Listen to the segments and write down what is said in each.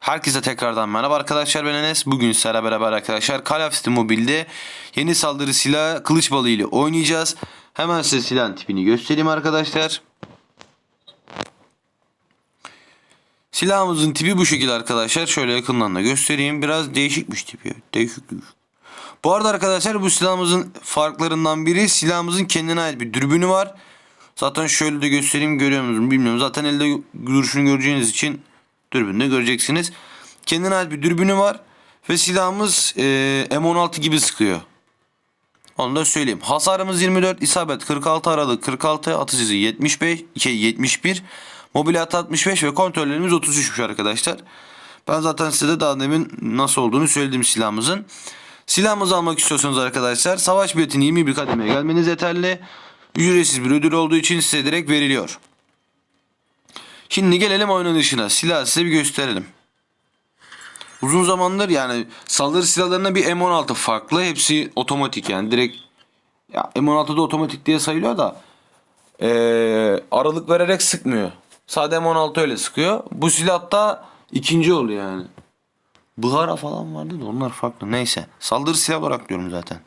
Herkese tekrardan merhaba arkadaşlar ben Enes. Bugün sizlerle beraber arkadaşlar Call of Duty Mobile'de yeni saldırı silahı kılıç balığı ile oynayacağız. Hemen size silahın tipini göstereyim arkadaşlar. Silahımızın tipi bu şekilde arkadaşlar. Şöyle yakından da göstereyim. Biraz değişikmiş tipi. Değişik değişik. Bu arada arkadaşlar bu silahımızın farklarından biri silahımızın kendine ait bir dürbünü var. Zaten şöyle de göstereyim görüyor musunuz bilmiyorum. Zaten elde duruşunu göreceğiniz için dürbünde göreceksiniz. Kendine ait bir dürbünü var. Ve silahımız e, M16 gibi sıkıyor. Onu da söyleyeyim. Hasarımız 24, isabet 46 aralık 46, atış hızı 75, şey 71, mobiliyat 65 ve kontrollerimiz 33'müş arkadaşlar. Ben zaten size daha demin nasıl olduğunu söyledim silahımızın. Silahımızı almak istiyorsanız arkadaşlar savaş biletini 21 kademeye gelmeniz yeterli. Ücretsiz bir ödül olduğu için size direkt veriliyor. Şimdi gelelim oynanışına. Silah size bir gösterelim. Uzun zamandır yani saldırı silahlarına bir M16 farklı. Hepsi otomatik yani direkt ya M16'da otomatik diye sayılıyor da eee, aralık vererek sıkmıyor. Sade M16 öyle sıkıyor. Bu silahta ikinci oluyor yani. Bıhara falan vardı da onlar farklı. Neyse. Saldırı silah olarak diyorum zaten.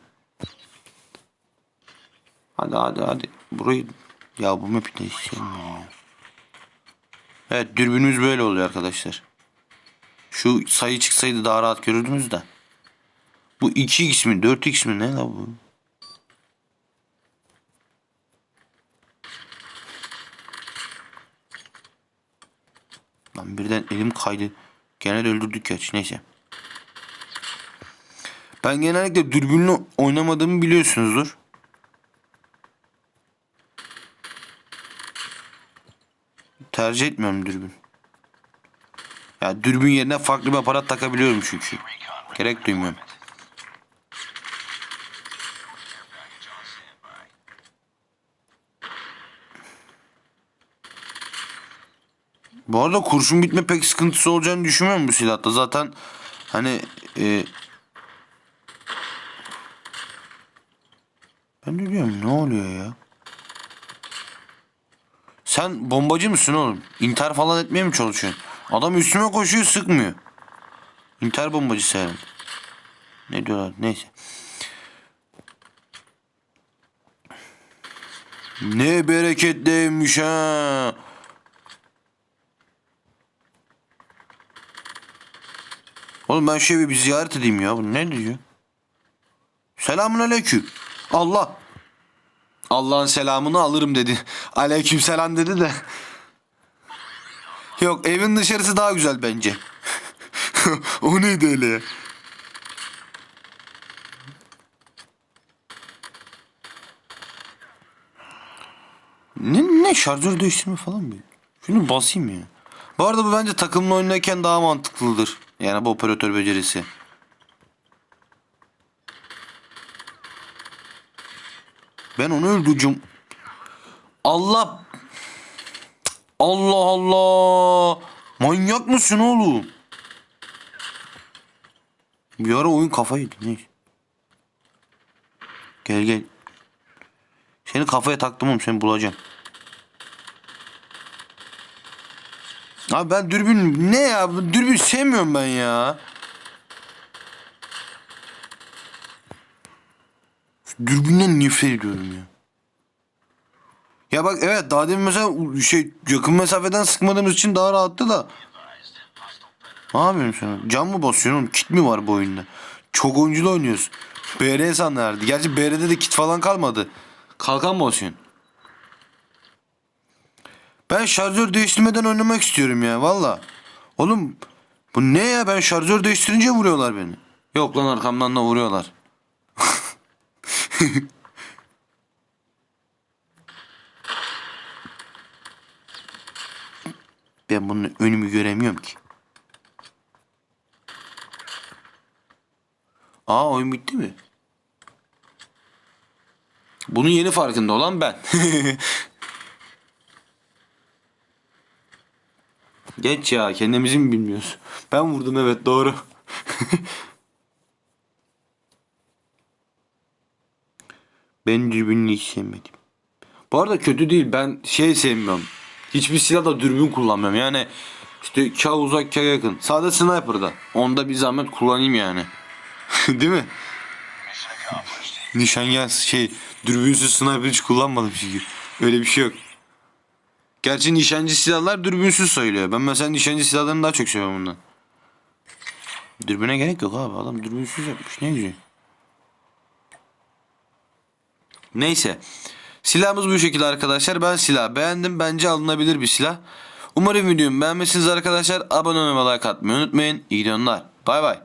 Hadi hadi hadi. Burayı ya bu map'i de hiç sevmiyorum ya. Evet dürbünümüz böyle oluyor arkadaşlar. Şu sayı çıksaydı daha rahat görürdünüz de. Bu 2x mi 4x mi ne la bu? Lan birden elim kaydı. Genel öldürdük ya neyse. Ben genellikle dürbünle oynamadığımı biliyorsunuzdur. Tercih etmiyorum dürbün. Ya dürbün yerine farklı bir aparat takabiliyorum çünkü. Gerek duymuyorum. Bu arada kurşun bitme pek sıkıntısı olacağını düşünmüyorum bu silahta. Zaten hani e, ben de diyorum ne oluyor ya? Sen bombacı mısın oğlum? İntihar falan etmeye mi çalışıyorsun? Adam üstüme koşuyor sıkmıyor. İntihar bombacısı herhalde. Ne diyorlar neyse. Ne bereketliymiş ha. Oğlum ben evi bir ziyaret edeyim ya. Bu ne diyor? Selamun aleyküm. Allah. Allah'ın selamını alırım dedi. Aleyküm selam dedi de. Yok evin dışarısı daha güzel bence. o neydi öyle? Ne, ne şarjör değiştirme falan mı? Şunu basayım ya. Bu arada bu bence takımla oynarken daha mantıklıdır. Yani bu operatör becerisi. Ben onu öldüreceğim. Allah. Allah Allah. Manyak mısın oğlum? Bir ara oyun kafayı. Neyse. Gel gel. Seni kafaya taktım oğlum seni bulacağım. Abi ben dürbün ne ya? Dürbün sevmiyorum ben ya. Dürbünden nefret ediyorum ya. Ya bak evet daha demin mesela şey yakın mesafeden sıkmadığımız için daha rahattı da. Ne yapıyorsun sen? Cam mı basıyorsun oğlum? Kit mi var bu oyunda? Çok oyunculu oynuyoruz. BR sanırdı. Gerçi BR'de de kit falan kalmadı. Kalkan basıyorsun? Ben şarjör değiştirmeden oynamak istiyorum ya valla. Oğlum bu ne ya ben şarjör değiştirince vuruyorlar beni. Yok lan arkamdan da vuruyorlar. Ben bunun önümü göremiyorum ki. Aa oyun bitti mi? Bunun yeni farkında olan ben. Geç ya kendimizi mi bilmiyoruz? Ben vurdum evet doğru. ben dürbününü hiç sevmedim. Bu arada kötü değil ben şey sevmiyorum. Hiçbir silahda dürbün kullanmıyorum. Yani İşte kağ uzak kağ yakın. Sağda sniper'da. Onda bir zahmet kullanayım yani. Değil mi? Nişangah şey dürbünsüz sniper hiç kullanmadım çünkü. Öyle bir şey yok. Gerçi nişancı silahlar dürbünsüz sayılıyor. Ben mesela nişancı silahlarını daha çok seviyorum bundan. Dürbüne gerek yok abi. Adam dürbünsüz yapmış. Ne güzel. Neyse. Silahımız bu şekilde arkadaşlar. Ben silah beğendim. Bence alınabilir bir silah. Umarım videomu beğenmişsiniz arkadaşlar. Abone olmayı like atmayı unutmayın. İyi günler. Bay bay.